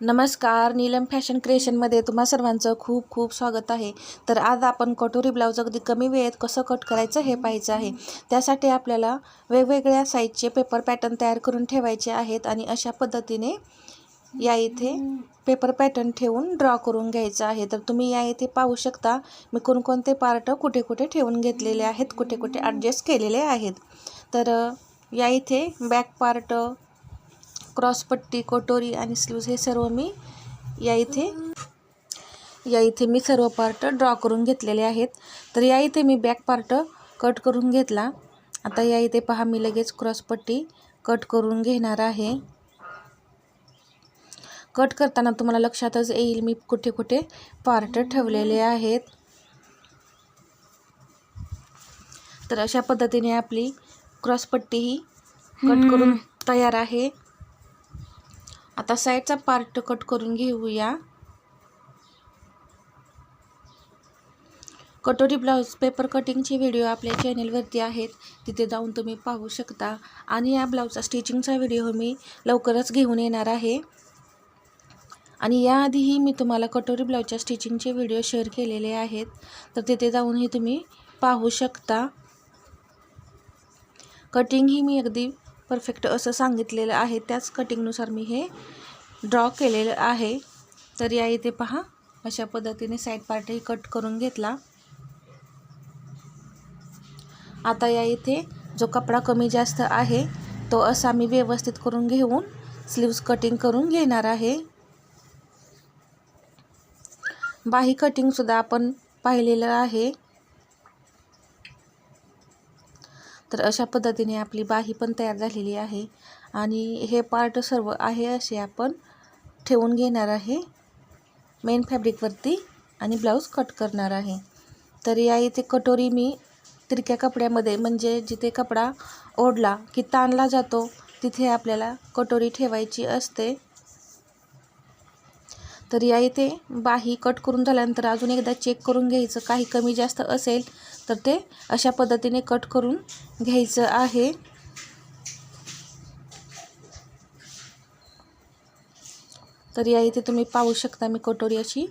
नमस्कार नीलम फॅशन क्रिएशनमध्ये तुम्हा सर्वांचं खूप खूप स्वागत आहे. तर आज आपण कटोरी ब्लाऊज अगदी कमी वेळेत कसं कट करायचं हे पाहायचं आहे. त्यासाठी आपल्याला वेगवेगळ्या साईजचे पेपर पॅटर्न तयार करून ठेवायचे आहेत आणि अशा पद्धतीने या इथे पेपर पॅटर्न ठेवून ड्रॉ करून घ्यायचं आहे. तर तुम्ही या इथे पाहू शकता मी कोणकोणते पार्ट कुठे कुठे ठेवून घेतलेले आहेत कुठे कुठे ॲडजस्ट केलेले आहेत. तर या इथे बॅक पार्ट क्रॉसपट्टी कटोरी आणि स्लीव्ज हे सर्व मी या इथे या इथे मी सर्व पार्ट ड्रॉ करून घेतलेले आहेत. तर या इथे मी बॅक पार्ट कट करून घेतला. आता या इथे पहा मी लगेच क्रॉसपट्टी कट करून घेणार आहे. कट करताना तुम्हाला लक्षातच येईल मी कुठे कुठे पार्ट ठेवलेले आहेत. तर अशा पद्धतीने आपली क्रॉसपट्टी ही कट करून तयार आहे. आता साईडचा पार्ट कट करून घेऊया. कटोरी ब्लाऊज पेपर कटिंगचे व्हिडिओ आपल्या चॅनेलवरती आहेत. तिथे जाऊन तुम्ही पाहू शकता. आणि या ब्लाऊजचा स्टिचिंगचा व्हिडिओ मी लवकरच घेऊन येणार आहे. आणि याआधीही मी तुम्हाला कटोरी ब्लाऊजच्या स्टिचिंगचे व्हिडिओ शेअर केलेले आहेत. तर तिथे जाऊनही तुम्ही पाहू शकता. कटिंग ही मी अगदी परफेक्ट असं सांगितलेलं आहे. त्याच कटिंगनुसार मी हे ड्रॉ केलेलं आहे. तर या इथे पहा अशा पद्धतीने साईड पार्टही कट करून घेतला. आता या इथे जो कपडा कमी जास्त आहे तो असा मी व्यवस्थित करून घेऊन स्लीव्स कटिंग करून घेणार आहे. बाही कटिंगसुद्धा आपण पाहिलेलं आहे. तर अशा पद्धतीने आपली बाही पण तयार झालेली आहे. आणि हे पार्ट सर्व आहे असे आपण ठेवून घेणार आहे. मेन फॅब्रिकवरती आणि ब्लाऊज कट करणार आहे. तर या इथे कटोरी मी तिरक्या कपड्यामध्ये म्हणजे जिथे कपडा ओढला की ताणला जातो तिथे आपल्याला कटोरी ठेवायची असते. तर या इथे बाही कट करून झाल्यानंतर अजून एकदा चेक करून घ्यायचं. काही कमी जास्त असेल तर ते अशा पद्धतीने कट करून घ्यायचं आहे. तर या इथे तुम्ही पाहू शकता मी कटोरी अशी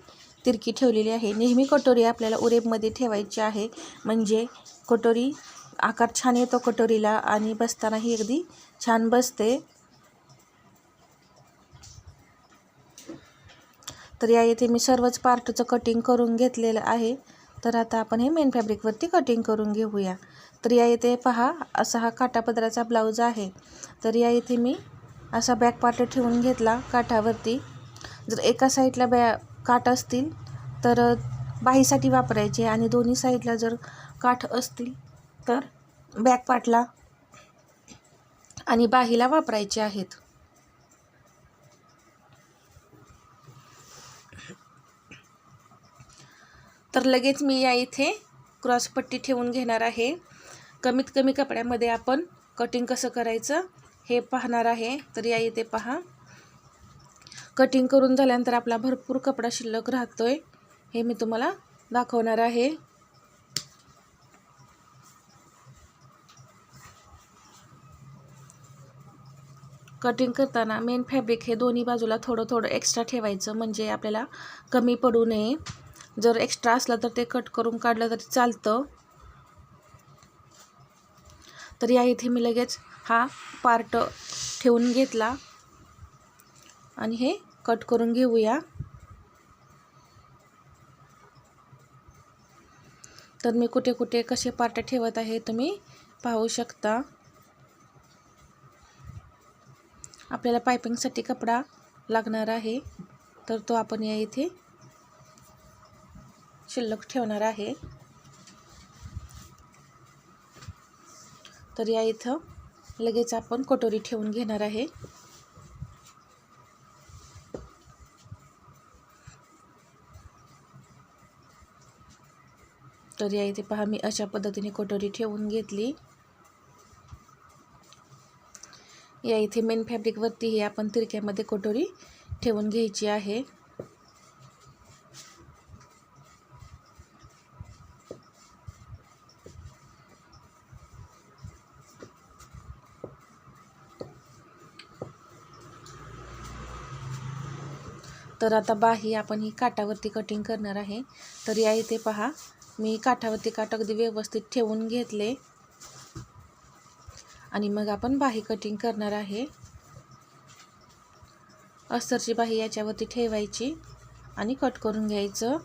तिरकी ठेवलेली आहे. नेहमी कटोरी आपल्याला उरेबमध्ये ठेवायची आहे. म्हणजे कटोरी आकार छान येतो कटोरीला आणि बसतानाही अगदी छान बसते. तर या इथे मी सर्वच पार्टचं कटिंग करून घेतलेलं आहे. तर आता आपण हे मेन फॅब्रिकवरती कटिंग करून घेऊया. तर या इथे पहा असा हा काटापदराचा ब्लाऊज आहे. तर या इथे मी असा बॅक पार्ट ठेवून घेतला काठावरती. जर एका साईडला बॅ काठ असतील तर बाहीसाठी वापरायचे आणि दोन्ही साईडला जर काठ असतील तर बॅक पार्टला आणि बाहीला वापरायचे आहेत. तर लगेच मी या इथे क्रॉसपट्टी ठेवून घेणार आहे. कमीत कमी कपड्यामध्ये आपण कटिंग कसं करायचं हे पाहणार आहे. तर या इथे पहा. कटिंग करून झाल्यानंतर आपला भरपूर कपडा शिल्लक राहतोय. हे मी तुम्हाला दाखवणार आहे. कटिंग करताना मेन फॅब्रिक हे दोन्ही बाजूला थोडं थोडं एक्स्ट्रा ठेवायचं. म्हणजे आपल्याला कमी पडू नये. जर एक्स्ट्रा असला तर ते कट करून काढलं तरी चालतं. तर या इथे मी लगेच हा पार्ट ठेवून घेतला. आणि हे कट करून घेऊया. तर मी कुठे कुठे कसे पार्ट ठेवत आहे तुम्ही पाहू शकता. आपल्याला पायपिंगसाठी कपडा लागणार आहे. तर तो आपण या इथे शिल्लक ठेवणार आहे. तर या इथं लगेच आपण कटोरी ठेवून घेणार आहे. तर या इथे पहा मी अशा पद्धतीने कटोरी ठेवून घेतली. या इथे मेन फॅब्रिकवरती आपण तिरक्यामध्ये कटोरी ठेवून घ्यायची आहे. तर आता बाही आपण ही काठावरती कटिंग करणार आहे. तर या इथे पहा मी काठावरती काठ अगदी व्यवस्थित ठेवून घेतले. आणि मग आपण बाही कटिंग करणार आहे. अस्तरची बाही याच्यावरती ठेवायची आणि कट करून घ्यायचं.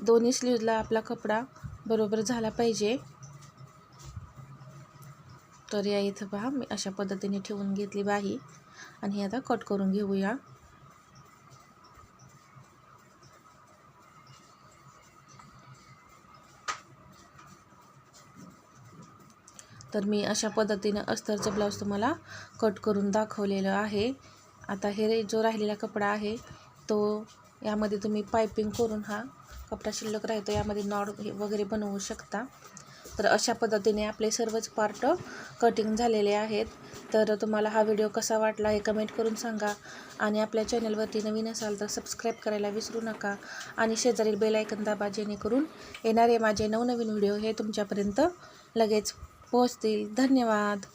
दोन्ही स्लीवला आपला कपडा बरोबर झाला पाहिजे. तर या इथं पहा मी अशा पद्धतीने ठेवून घेतली बाही आणि हे आता कट करून घेऊया. तर मी अशा पद्धतीनं अस्तरचं ब्लाऊज तुम्हाला कट करून दाखवलेलं आहे. आता हे जो राहिलेला कपडा आहे तो यामध्ये तुम्ही पायपिंग करून हा कपडा शिल्लक राहतो. यामध्ये नॉड वगैरे बनवू शकता. तर अशा पद्धतीने आपले सर्वच पार्ट कटिंग झालेले आहेत. तर तुम्हाला हा व्हिडिओ कसा वाटला हे कमेंट करून सांगा. आणि आपल्या चॅनलवरती नवीन असाल तर सबस्क्राईब करायला विसरू नका. आणि शेजारील बेलायकन दाबा जेणेकरून येणारे माझे नवनवीन व्हिडिओ हे तुमच्यापर्यंत लगेच पोहोचतील. धन्यवाद.